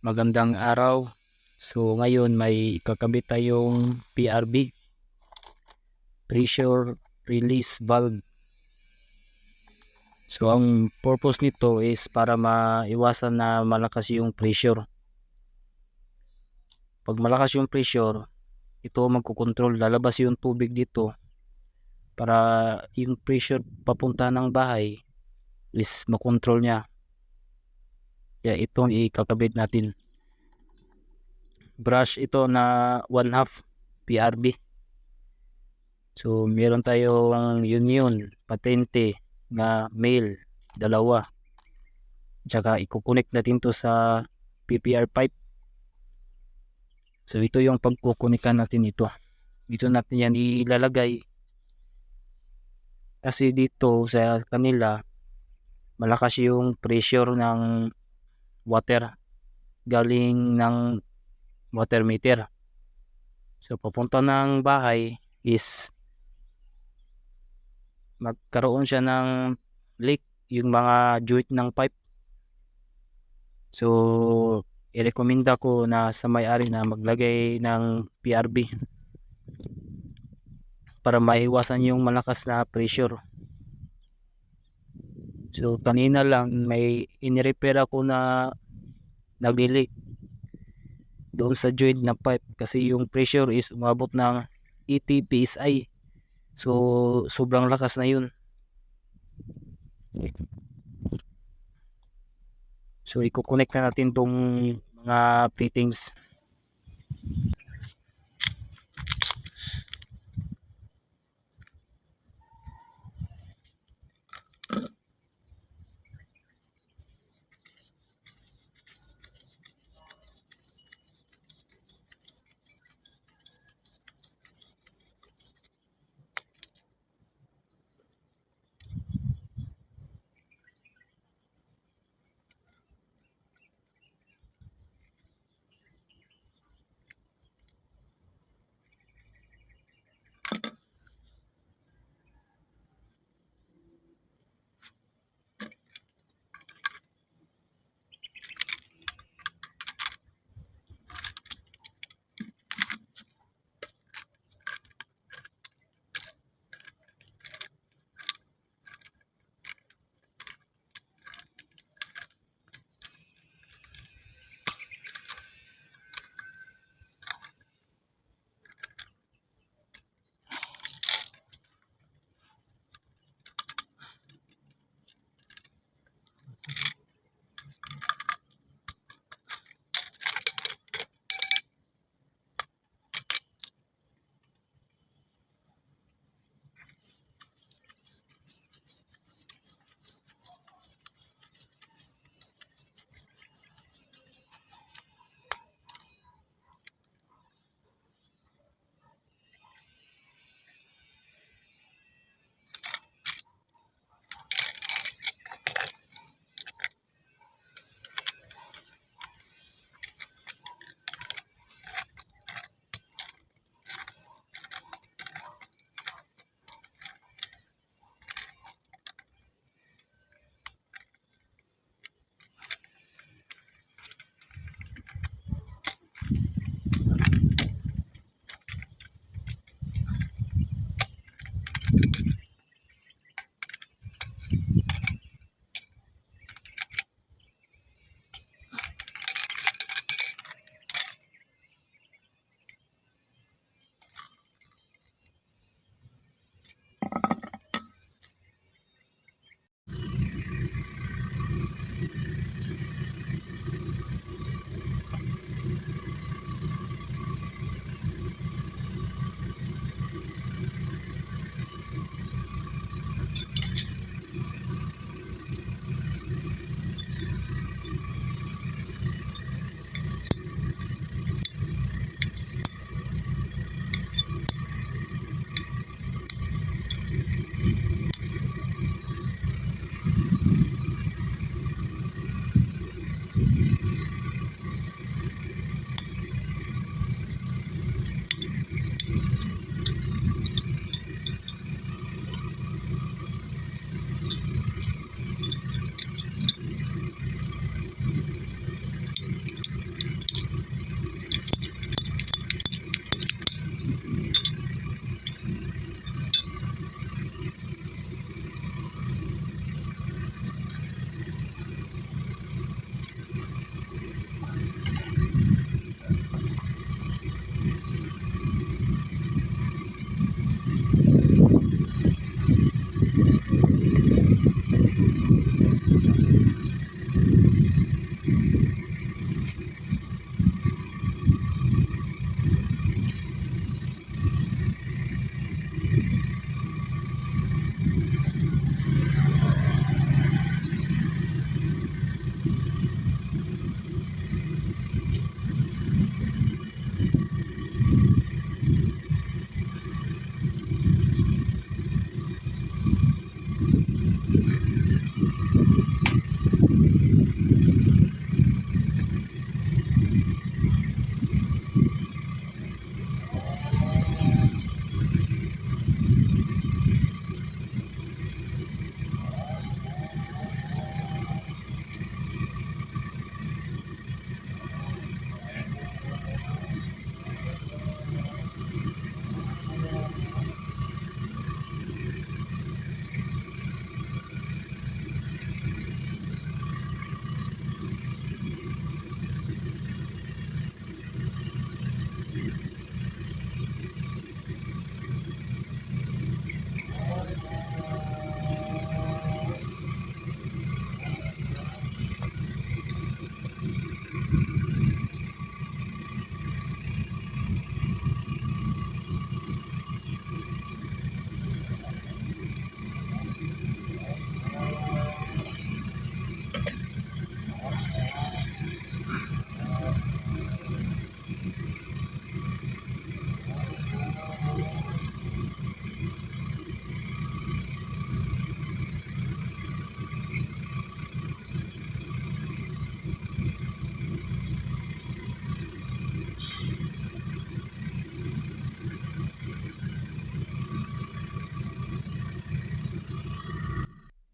Magandang araw. So ngayon may kakabit tayong PRB pressure release valve. So ang purpose nito is para maiwasan na malakas yung pressure. Pag malakas yung pressure, ito magkocontrol lalabas yung tubig dito para yung pressure papunta ng bahay is makontrol niya. Kaya itong ikakabit natin. Brush ito na 1 half PRB. So meron tayong union, patente na male, dalawa. Tsaka i-connect natin to sa PPR pipe. So ito yung pagkukunikan natin ito. Dito natin yan ilalagay. Kasi dito sa kanila, malakas yung pressure ng water galing ng water meter. So papunta ng bahay is magkaroon siya ng leak yung mga joint ng pipe. So irekomenda ko na sa may-ari na maglagay ng PRB para maiwasan yung malakas na pressure. So kanina lang may inirepair ako na naglilik doon sa joint na pipe kasi yung pressure is umabot ng 80 PSI. So sobrang lakas na yun. So i-connect na natin tong mga fittings.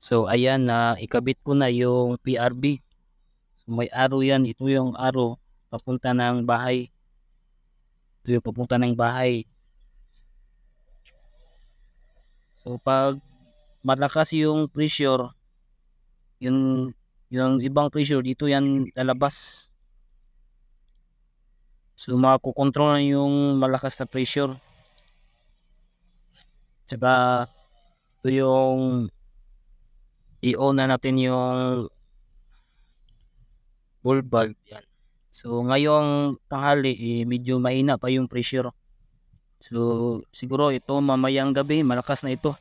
So ayan na ikabit ko na yung PRB. So, may arrow yan. Ito yung arrow papunta ng bahay. Ito yung papunta ng bahay. So pag malakas yung pressure, yung yung ibang pressure dito yan lalabas. So makokontrol na yung malakas na pressure. Tsaka ito yung i-on na natin yung ball valve yan. So ngayong tanghali eh, medyo mahina pa yung pressure. So siguro ito mamayang gabi malakas na ito.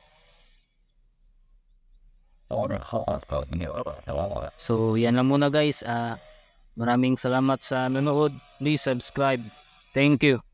So yan lang muna guys. Ah maraming salamat sa nanood. Please subscribe. Thank you.